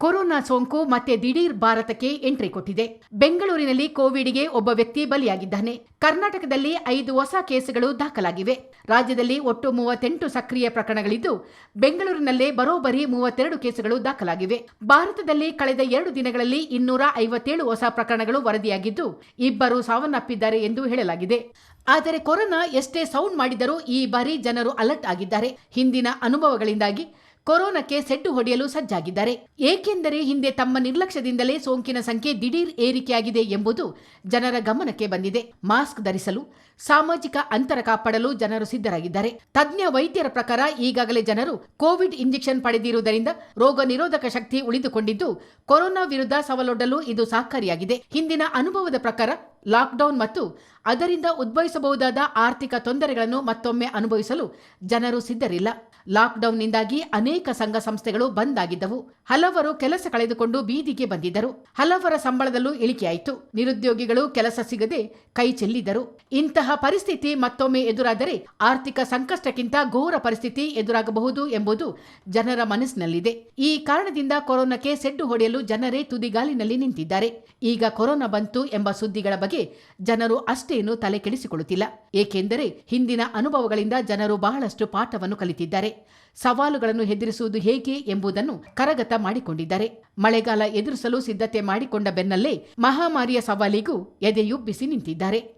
Corona ಸೋಂಕು ಮತ್ತೆ ದಿಢೀರ್ ಭಾರತಕ್ಕೆ ಎಂಟ್ರಿ ಕೊಟ್ಟಿದೆ. ಬೆಂಗಳೂರಿನಲ್ಲಿ ಕೋವಿಡ್ಗೆ ಒಬ್ಬ ವ್ಯಕ್ತಿ ಬಲಿಯಾಗಿದ್ದಾನೆ. ಕರ್ನಾಟಕದಲ್ಲಿ ಐದು ಹೊಸ ಕೇಸುಗಳು ದಾಖಲಾಗಿವೆ. ರಾಜ್ಯದಲ್ಲಿ ಒಟ್ಟು ಮೂವತ್ತೆಂಟು ಸಕ್ರಿಯ ಪ್ರಕರಣಗಳಿದ್ದು, ಬೆಂಗಳೂರಿನಲ್ಲೇ ಬರೋಬ್ಬರಿ ಮೂವತ್ತೆರಡು ಕೇಸುಗಳು ದಾಖಲಾಗಿವೆ. ಭಾರತದಲ್ಲಿ ಕಳೆದ ಎರಡು ದಿನಗಳಲ್ಲಿ ಇನ್ನೂರ ಐವತ್ತೇಳು ಹೊಸ ಪ್ರಕರಣಗಳು ವರದಿಯಾಗಿದ್ದು, ಇಬ್ಬರು ಸಾವನ್ನಪ್ಪಿದ್ದಾರೆ ಎಂದು ಹೇಳಲಾಗಿದೆ. ಆದರೆ ಕೊರೋನಾ ಎಷ್ಟೇ ಸೌಂಡ್ ಮಾಡಿದರೂ ಈ ಬಾರಿ ಜನರು ಅಲರ್ಟ್ ಆಗಿದ್ದಾರೆ. ಹಿಂದಿನ ಅನುಭವಗಳಿಂದಾಗಿ ಕೊರೋನಾಕ್ಕೆ ಸೆಡ್ಡು ಹೊಡೆಯಲು ಸಜ್ಜಾಗಿದ್ದಾರೆ. ಏಕೆಂದರೆ ಹಿಂದೆ ತಮ್ಮ ನಿರ್ಲಕ್ಷ್ಯದಿಂದಲೇ ಸೋಂಕಿನ ಸಂಖ್ಯೆ ದಿಢೀರ್ ಏರಿಕೆಯಾಗಿದೆ ಎಂಬುದು ಜನರ ಗಮನಕ್ಕೆ ಬಂದಿದೆ. ಮಾಸ್ಕ್ ಧರಿಸಲು, ಸಾಮಾಜಿಕ ಅಂತರ ಕಾಪಾಡಲು ಜನರು ಸಿದ್ಧರಾಗಿದ್ದಾರೆ. ತಜ್ಞ ವೈದ್ಯರ ಪ್ರಕಾರ ಈಗಾಗಲೇ ಜನರು ಕೋವಿಡ್ ಇಂಜೆಕ್ಷನ್ ಪಡೆದಿರುವುದರಿಂದ ರೋಗ ನಿರೋಧಕ ಶಕ್ತಿ ಉಳಿದುಕೊಂಡಿದ್ದು, ಕೊರೋನಾ ವಿರುದ್ಧ ಸವಾಲೊಡ್ಡಲು ಇದು ಸಹಕಾರಿಯಾಗಿದೆ. ಹಿಂದಿನ ಅನುಭವದ ಪ್ರಕಾರ ಲಾಕ್ಡೌನ್ ಮತ್ತು ಅದರಿಂದ ಉದ್ಭವಿಸಬಹುದಾದ ಆರ್ಥಿಕ ತೊಂದರೆಗಳನ್ನು ಮತ್ತೊಮ್ಮೆ ಅನುಭವಿಸಲು ಜನರು ಸಿದ್ಧರಿಲ್ಲ. ಲಾಕ್ಡೌನ್ನಿಂದಾಗಿ ಅನೇಕ ಸಂಘ ಸಂಸ್ಥೆಗಳು ಬಂದ್ ಆಗಿದ್ದವು. ಹಲವರು ಕೆಲಸ ಕಳೆದುಕೊಂಡು ಬೀದಿಗೆ ಬಂದಿದ್ದರು. ಹಲವರ ಸಂಬಳದಲ್ಲೂ ಇಳಿಕೆಯಾಯಿತು. ನಿರುದ್ಯೋಗಿಗಳು ಕೆಲಸ ಸಿಗದೆ ಕೈ ಚೆಲ್ಲಿದರು ಇಂತಹ ಪರಿಸ್ಥಿತಿ ಮತ್ತೊಮ್ಮೆ ಎದುರಾದರೆ ಆರ್ಥಿಕ ಸಂಕಷ್ಟಕ್ಕಿಂತ ಘೋರ ಪರಿಸ್ಥಿತಿ ಎದುರಾಗಬಹುದು ಎಂಬುದು ಜನರ ಮನಸ್ಸಿನಲ್ಲಿದೆ. ಈ ಕಾರಣದಿಂದ ಕೊರೋನಾಕ್ಕೆ ಸೆಡ್ಡು ಹೊಡೆಯಲು ಜನರೇ ತುದಿಗಾಲಿನಲ್ಲಿ ನಿಂತಿದ್ದಾರೆ. ಈಗ ಕೊರೋನಾ ಬಂತು ಎಂಬ ಸುದ್ದಿಗಳ ಬಗ್ಗೆ ಜನರು ಅಷ್ಟೇನು ತಲೆ ಕೆಡಿಸಿಕೊಳ್ಳುತ್ತಿಲ್ಲ ಏಕೆಂದರೆ ಹಿಂದಿನ ಅನುಭವಗಳಿಂದ ಜನರು ಬಹಳಷ್ಟು ಪಾಠವನ್ನು ಕಲಿತಿದ್ದಾರೆ. ಸವಾಲುಗಳನ್ನು ಎದುರಿಸುವುದು ಹೇಗೆ ಎಂಬುದನ್ನು ಕರಗತ ಮಾಡಿಕೊಂಡಿದ್ದಾರೆ. ಮಳೆಗಾಲ ಎದುರಿಸಲು ಸಿದ್ಧತೆ ಮಾಡಿಕೊಂಡ ಬೆನ್ನಲ್ಲೇ ಮಹಾಮಾರಿಯ ಸವಾಲಿಗೂ ಎದೆಯುಬ್ಬಿಸಿ ನಿಂತಿದ್ದಾರೆ.